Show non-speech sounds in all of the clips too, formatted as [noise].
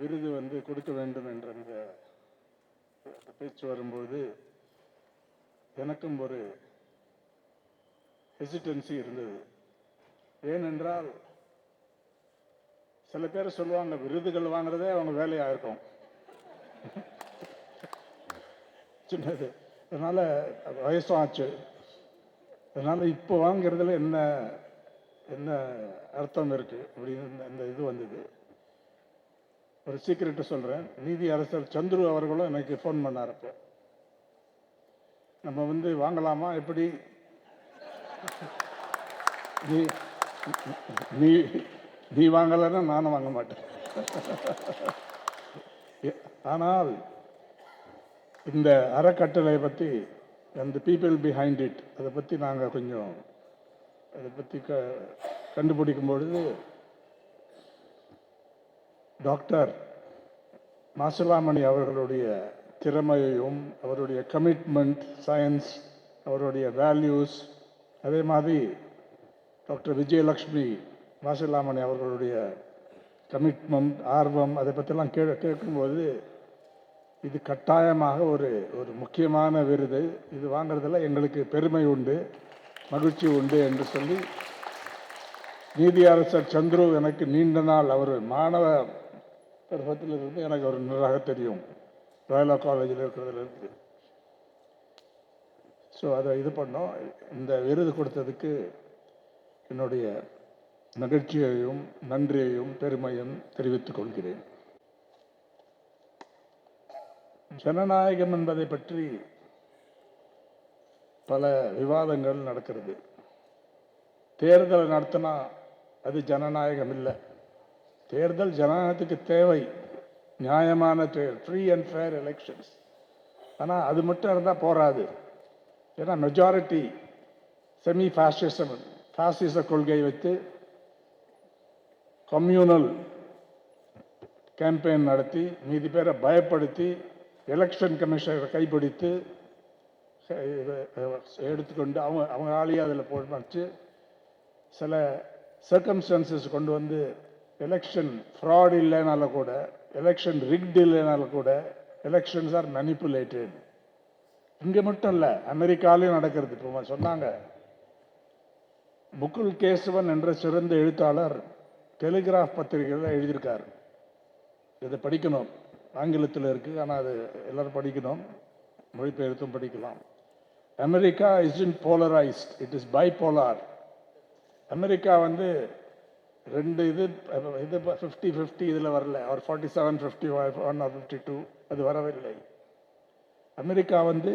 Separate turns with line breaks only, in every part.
விருது வந்து கொடுக்க வேண்டும் என்ற அந்த பேச்சு வரும்போது எனக்கும் ஒரு ஹெசிடன்சி இருந்தது. ஏனென்றால் சில பேர் சொல்லுவாங்க விருதுகள் வாங்குறதே அவங்க வேலையாக இருக்கும். சின்னது. அதனால் வயசும் ஆச்சு. அதனால் இப்போ வாங்குறதுல என்ன என்ன அர்த்தம் இருக்குது அப்படின்னு அந்த இந்த இது வந்தது. ஒரு சீக்கிரட்டு சொல்கிறேன் நீதி அரசர் சந்துரு அவர்களும் எனக்கு ஃபோன் பண்ணார் அப்போ. நம்ம வந்து வாங்கலாமா? எப்படி? நீ நீ நீ வாங்கலைன்னா நானும் வாங்க மாட்டேன். எ- ஆனால் இந்த அறக்கட்டளை பற்றி அந்த பீப்புள் பிஹைண்ட் இட் அதை பற்றி நாங்கள் கொஞ்சம் அதை பற்றி க கண்டுபிடிக்கும் பொழுது டாக்டர் மாசிலாமணி அவர்களுடைய திறமையையும் அவருடைய கமிட்மெண்ட் சயின்ஸ் அவருடைய வேல்யூஸ் அதே மாதிரி டாக்டர் விஜயலக்ஷ்மி மாசிலாமணி அவர்களுடைய கமிட்மெண்ட் ஆர்வம் அதை பற்றிலாம் கே கேட்கும்போது இது கட்டாயமாக ஒரு ஒரு முக்கியமான விருது. இது வாங்குறதில் எங்களுக்கு பெருமை உண்டு மகிழ்ச்சி உண்டு என்று சொல்லி நீதியரசர் சந்துரு எனக்கு நீண்ட நாள் அவர் மாணவ பருவத்தில் இருந்து எனக்கு ஒரு நன்றாக தெரியும். ராயலா காலேஜில் இருக்கிறதுல இருந்து. ஸோ அதை இது பண்ணோம். இந்த விருது கொடுத்ததுக்கு என்னுடைய மகிழ்ச்சியையும் நன்றியையும் பெருமையும் தெரிவித்துக் கொள்கிறேன். ஜனநாயகம் என்பதை பற்றி பல விவாதங்கள் நடக்கிறது. தேர்தலை நடத்தினா அது ஜனநாயகம் இல்லை தேர்தல் ஜனநாயகத்துக்கு தேவை. நியாயமான ஃப்ரீ அண்ட் ஃபேர் எலெக்ஷன்ஸ் ஆனால் அது மட்டும் இருந்தால் போராது ஏன்னா மெஜாரிட்டி செமி ஃபாசிசம் ஃபாசிச கொள்கை வைத்து கம்யூனல் கேம்பெயின் நடத்தி மீதி பேரை பயப்படுத்தி எலெக்ஷன் கமிஷனரை கைப்பிடித்து எடுத்துக்கொண்டு அவங்க அவங்க ஆளையே அதில் போட்டு சில சர்க்கம்ஸ்டன்சஸ் கொண்டு வந்து எலெக்ஷன் ஃப்ராட் இல்லைனால கூட எலெக்ஷன் ரிக்ட் இல்லைனால கூட எலெக்ஷன்ஸ் ஆர் மெனிப்புலேட்டட் இங்கே மட்டும் இல்லை அமெரிக்காலையும் நடக்கிறது. இப்போ சொன்னாங்க முகுல் கேசவன் என்ற சிறந்த எழுத்தாளர் டெலிகிராஃப் பத்திரிகையில் எழுதியிருக்கார். இதை படிக்கணும். ஆங்கிலத்தில் இருக்குது ஆனால் அது எல்லோரும் படிக்கணும். மொழிபெயர்த்தும் படிக்கலாம். America is in polarized it is bipolar America வந்து ரெண்டு இது இது ஃபிஃப்டி ஃபிஃப்டி இதில் வரல அவர் forty seven fifty one or fifty two அது வரவில்லை அமெரிக்கா வந்து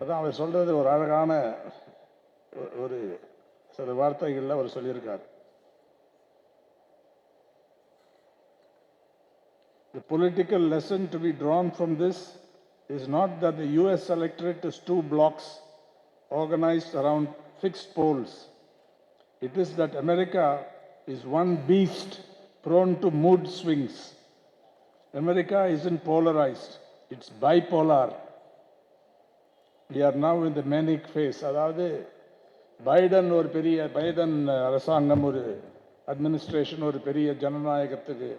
அதான் அவர் சொல்றது ஒரு அழகான ஒ- ஒரு சில வார்த்தைகளில் அவர் சொல்லியிருக்கார் The political lesson to be drawn from this is not that the US electorate is two blocks organized around fixed poles. It is that America is one beast prone to mood swings. America isn't polarized, it's bipolar. We are now in the manic phase. அதாவது Biden ஒரு பெரிய Biden அரசாங்கம் ஒரு administration ஒரு பெரிய ஜனநாயகத்துக்கு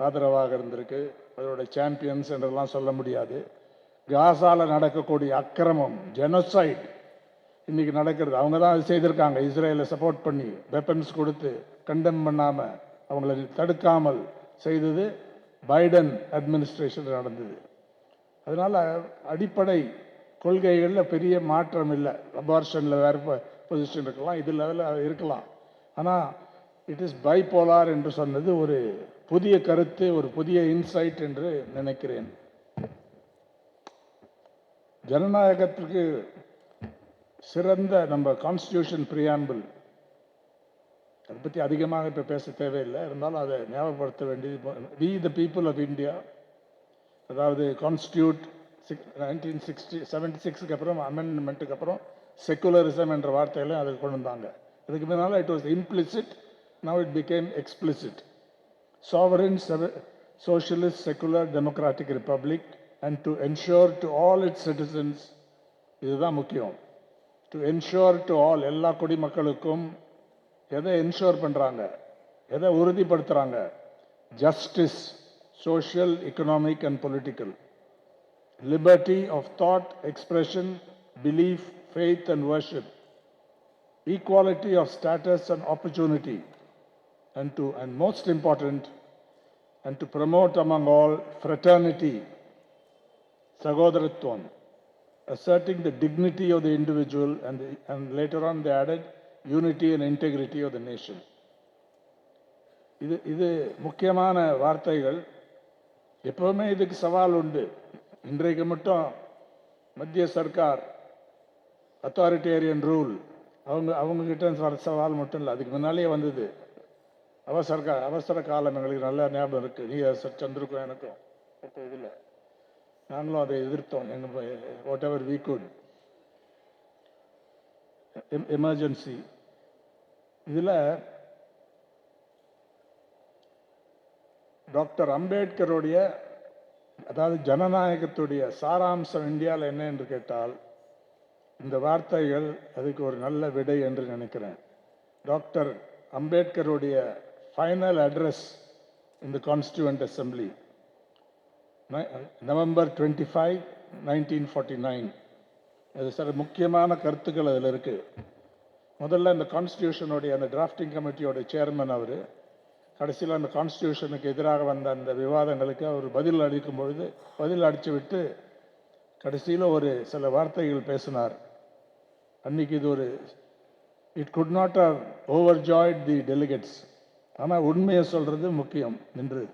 ஆதரவாக இருந்திருக்கு அதோட சாம்பியன்ஸ் என்றெல்லாம் சொல்ல முடியாது காசால நடக்கக்கூடிய அக்கிரமம் ஜெனோசைட் இன்றைக்கி நடக்கிறது. அவங்க தான் அது செய்திருக்காங்க. இஸ்ரேலை சப்போர்ட் பண்ணி வெப்பன்ஸ் கொடுத்து கண்டெம் பண்ணாமல் அவங்கள தடுக்காமல் செய்தது பைடன் அட்மினிஸ்ட்ரேஷன் நடந்தது. அதனால் அடிப்படை கொள்கைகளில் பெரிய மாற்றம் இல்லை. அபார்ஷனில் வேறு பொசிஷன் இருக்கலாம். இதில் அதில் இருக்கலாம். ஆனால் இட் இஸ் பைபோலார் என்று சொன்னது ஒரு புதிய கருத்து ஒரு புதிய இன்சைட் என்று நினைக்கிறேன். ஜனநாயகத்திற்கு சிறந்த நம்ம கான்ஸ்டியூஷன் பிரியாம்பிள் அதை பற்றி அதிகமாக இப்போ பேச தேவையில்லை. இருந்தாலும் அதை ஞாபகப்படுத்த வேண்டியது we the people of India அதாவது கான்ஸ்டியூட் சிக் நைன்டீன் சிக்ஸ்டி செவன்டி சிக்ஸ்க்கு அப்புறம் அமெண்ட்மெண்ட்டுக்கு அப்புறம் செக்குலரிசம் என்ற வார்த்தையெல்லாம் அதுக்கு கொண்டு வந்தாங்க. அதுக்கு முன்னால் it was implicit now it became explicit sovereign, செவ socialist, secular, democratic republic and to ensure to all its citizens இதுதான் முக்கியம். டு என்ஷோர் டு ஆல் எல்லா குடிமக்களுக்கும் எதை என்ஷோர் பண்ணுறாங்க எதை உறுதிப்படுத்துகிறாங்க justice social economic and political liberty of thought expression belief faith and worship equality of status and opportunity and to and most important and to promote among all fraternity sagodratvam asserting the dignity of the individual and, the, and later on they added unity and integrity of the nation. இது இது முக்கியமான வார்த்தைகள். எப்பவுமே இதுக்கு சவால் உண்டு. இன்றைக்கு மட்டும் மத்திய சர்க்கார் அத்தாரிட்டேரியன் ரூல் அவங்க அவங்கக்கிட்ட வர சவால் மட்டும் இல்லை. அதுக்கு முன்னாலேயே வந்தது. அவசர அவசர காலம் எங்களுக்கு நல்ல ஞாபகம் இருக்குது நீ சந்திருக்கும் எனக்கும். இப்போ இதில். நாங்களும் அதை எதிர்த்தோம். எங்கள் வாட் எவர் வீ குட் எமர்ஜென்சி இதில் டாக்டர் அம்பேத்கருடைய அதாவது ஜனநாயகத்துடைய சாராம்சம் இந்தியாவில் என்ன என்று கேட்டால் இந்த வார்த்தைகள் அதுக்கு ஒரு நல்ல விடை என்று நினைக்கிறேன். டாக்டர் அம்பேத்கருடைய ஃபைனல் அட்ரஸ் இந்த constituent assembly November twenty five nineteen forty nine அது சில முக்கியமான கருத்துக்கள் அதில் இருக்குது முதல்ல இந்த கான்ஸ்டியூஷனுடைய அந்த டிராஃப்டிங் கமிட்டியோட சேர்மன் அவர் கடைசியில் அந்த கான்ஸ்டியூஷனுக்கு எதிராக வந்த அந்த விவாதங்களுக்கு அவர் பதில் அளிக்கும் பொழுது பதில் அடித்து விட்டு கடைசியில் ஒரு சில வார்த்தைகள் பேசினார். அன்னைக்கு இது ஒரு it could not have overjoyed the delegates ஆனால் உண்மையை சொல்கிறது முக்கியம் நின்று.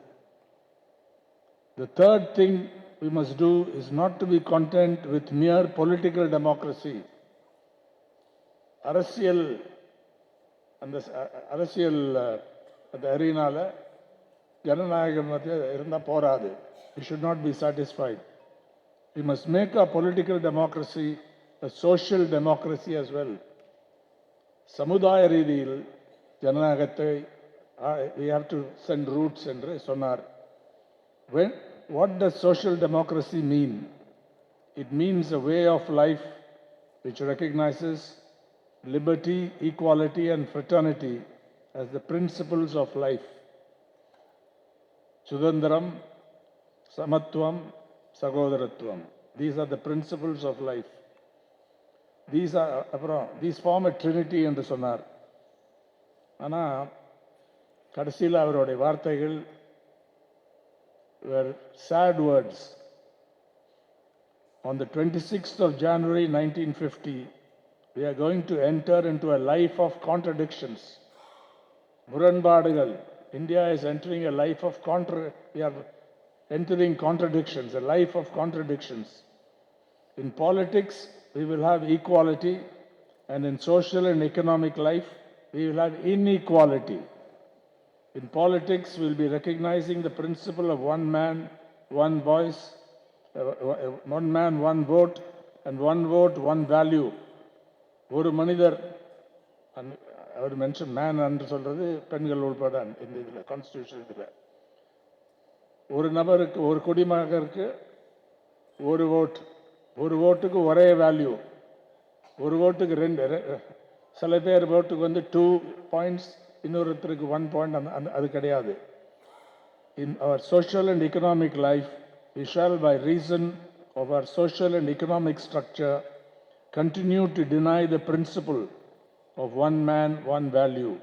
The third thing we must do is not to be content with mere political democracy. அரசியல் அந்த அரசியல் அந்த அரியினால் ஜனநாயகம் இருந்தால் போராது we should not be satisfied we must make a political democracy a social democracy as well சமுதாய ரீதியில் ஜனநாயகத்தை we have to send roots என்று சொன்னார். When what does social democracy mean it means a way of life which recognizes liberty equality and fraternity as the principles of life சுதந்திரம் Samatvam, Sagodaratvam. These are the principles of life. These are அப்புறம் these form a trinity என்று சொன்னார் ஆனால் கடைசியில் அவருடைய வார்த்தைகள் were sad words. On the 26th of January 1950, we are going to enter into a life of contradictions. Muranbadagal, India is entering a life of contra- we are entering contradictions, a life of contradictions. In politics, we will have equality, and in social and economic life, we will have inequality. In politics we'll be recognizing the principle of one man one voice uh, uh one man one vote and one vote one value. ஒரு மனிதர் அவர் mention man என்று சொல்றது பெண்கள் உள்பட இந்த இதில் constitution இதில். ஒரு நபருக்கு ஒரு குடிமகருக்கு ஒரு ஓட் ஒரு ஓட்டுக்கு ஒரே வேல்யூ ஒரு ஓட்டுக்கு ரெண்டு ரெ- சில பேர் ஓட்டுக்கு வந்து two points இன்னொருத்தருக்கு ஒன் பாயிண்ட் அந்த அந்த- அது கிடையாது in our social and economic life, we shall, by reason of our social and economic structure, continue to deny the principle of one man, one value.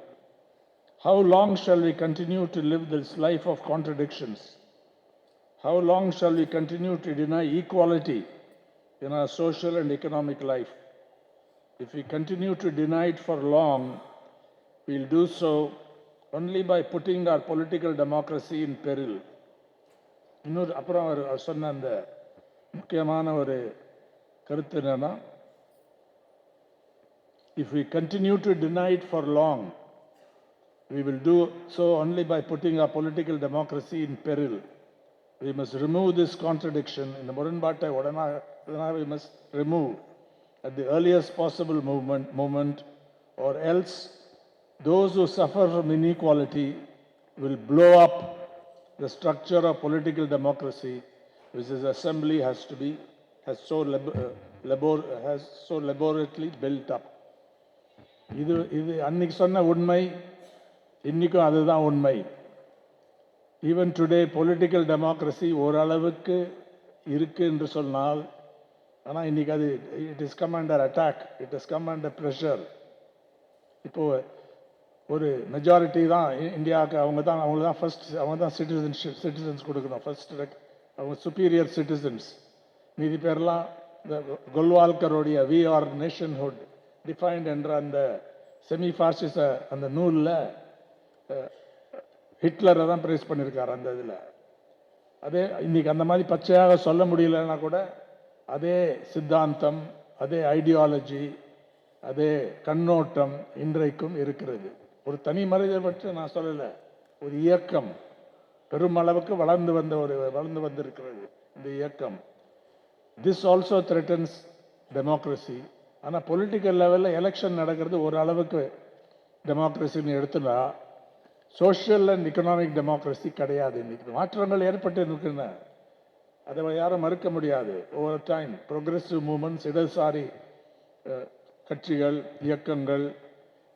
How long shall we continue to live this life of contradictions? How long shall we continue to deny equality in our social and economic life? If we continue to deny it for long, we'll do so only by putting our political democracy in peril. இன்னொரு அப்புறம் அவர் அவர் சொன்ன அந்த முக்கியமான ஒரு கருத்து என்னன்னா if we continue to deny it for long, we will do so only by putting our political democracy in peril. We must remove this contradiction in the முரண்பாட்டை உடனாக உடனாக we must remove at the earliest possible movement, moment, or else those who suffer from inequality will blow up the structure of political democracy which this assembly has to be, has so lab- uh, labor, has so laboriously built up. இது இது அன்னைக்கு சொன்ன உண்மை இன்னைக்கும் அதுதான் உண்மை even today political democracy ஓரளவுக்கு இருக்கு என்று சொன்னால் ஆனால் இன்னைக்கு அது it is come under attack it is come under pressure இப்போது ஒரு மெஜாரிட்டி தான் இ- இந்தியாவுக்கு அவங்க தான் அவங்க தான் ஃபர்ஸ்ட் அவங்க தான் சிட்டிசன்ஷிப் சிட்டிசன்ஸ் கொடுக்கணும். ஃபர்ஸ்ட் அவங்க சுப்பீரியர் சிட்டிசன்ஸ் மீதி பேர்லாம் இந்த கொல்வால்கருடைய வி ஆர் நேஷன்ஹுட் டிஃபைன்ட் என்ற அந்த செமி ஃபாசிச அந்த நூலில் ஹிட்லரை தான் ப்ரைஸ் பண்ணியிருக்காரு அந்த இதில். அதே இன்றைக்கி அந்த மாதிரி பச்சையாக சொல்ல முடியலன்னா கூட அதே சித்தாந்தம் அதே ஐடியாலஜி அதே கண்ணோட்டம் இன்றைக்கும் இருக்கிறது. ஒரு தனி மனிதர் பற்றி நான் சொல்லலை ஒரு இயக்கம். பெருமளவுக்கு வளர்ந்து வந்த ஒரு வளர்ந்து வந்திருக்கிறது இந்த இயக்கம். திஸ் ஆல்சோ த்ரெட்டன்ஸ் டெமோக்ரஸி ஆனால் பொலிட்டிக்கல் லெவலில் எலெக்ஷன் நடக்கிறது ஒரு அளவுக்கு டெமோக்ரஸின்னு எடுத்துனா சோஷியல் அண்ட் எக்கனாமிக் டெமோக்ரஸி கிடையாது இன்னைக்கு. மாற்றங்கள் ஏற்பட்டு இருக்கின்றன அதை யாரும் மறுக்க முடியாது. ஓவர் டைம் ப்ரோக்ரெசிவ் மூமெண்ட்ஸ் இடதுசாரி கட்சிகள் இயக்கங்கள்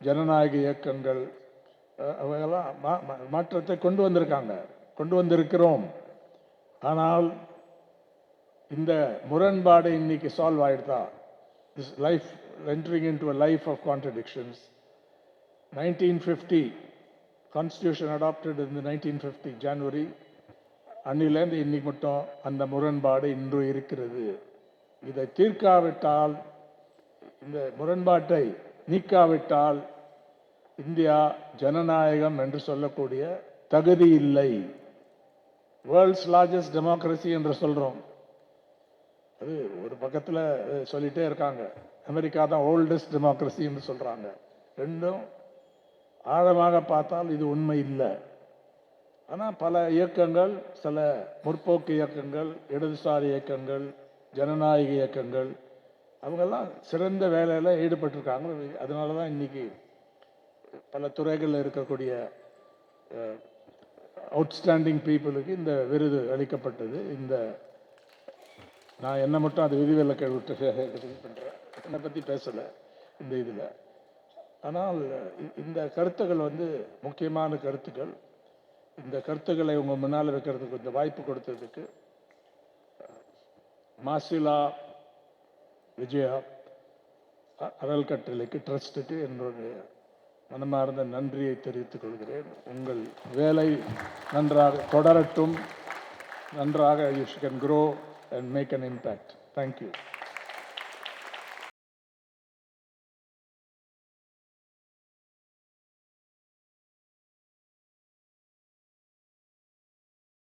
ஜனநாயக இயக்கங்கள் அவையெல்லாம் மா- மாற்றத்தை கொண்டு வந்திருக்காங்க. கொண்டு வந்திருக்கிறோம். ஆனால் இந்த முரண்பாடு இன்னைக்கு solve ஆகிடுதா this life entering in to a life of contradictions nineteen fifty constitution adopted இந்த நைன்டீன் ஃபிஃப்டி ஜான்வரி அன்னிலேருந்து இன்னைக்கு மட்டும் அந்த முரண்பாடு இன்று இருக்கிறது. இதை தீர்க்காவிட்டால் இந்த முரண்பாட்டை நீக்காவிட்டால் இந்தியா ஜனநாயகம் என்று சொல்லக்கூடிய தகுதி இல்லை. வேர்ல்ட்ஸ் லார்ஜஸ்ட் டெமோக்ரஸி என்று சொல்கிறோம் அது ஒரு பக்கத்தில் சொல்லிகிட்டே இருக்காங்க. அமெரிக்கா தான் ஓல்டஸ்ட் டெமோக்ரஸின்னு சொல்கிறாங்க ரெண்டும் ஆழமாக பார்த்தால் இது உண்மை இல்லை. ஆனால் பல இயக்கங்கள் சில முற்போக்கு இயக்கங்கள் இடதுசாரி இயக்கங்கள் ஜனநாயக இயக்கங்கள் அவங்கெல்லாம் சிறந்த வேலையில் ஈடுபட்டிருக்காங்க. அதனால தான் இன்னைக்கு பல துறைகளில் இருக்கக்கூடிய அவுட்ஸ்டாண்டிங் பீப்புளுக்கு இந்த விருது அளிக்கப்பட்டது. இந்த நான் என்ன மட்டும் அது விதிவிலக்கை விட்டு [laughs] பண்ணுறேன் என்னை பற்றி பேசலை இந்த இதில். ஆனால் இந்த கருத்துக்கள் வந்து முக்கியமான கருத்துக்கள். இந்த கருத்துக்களை உங்கள் முன்னால் வைக்கிறதுக்கு இந்த வாய்ப்பு கொடுத்ததுக்கு மாசிலா விஜயா அ- அறல்கட்டளைக்கு ட்ரஸ்ட்டுக்கு என்னுடைய மனமார்ந்த நன்றியை தெரிவித்துக் கொள்கிறேன். உங்கள் வேலை நன்றாக தொடரட்டும். நன்றாக you can grow and make an impact thank you.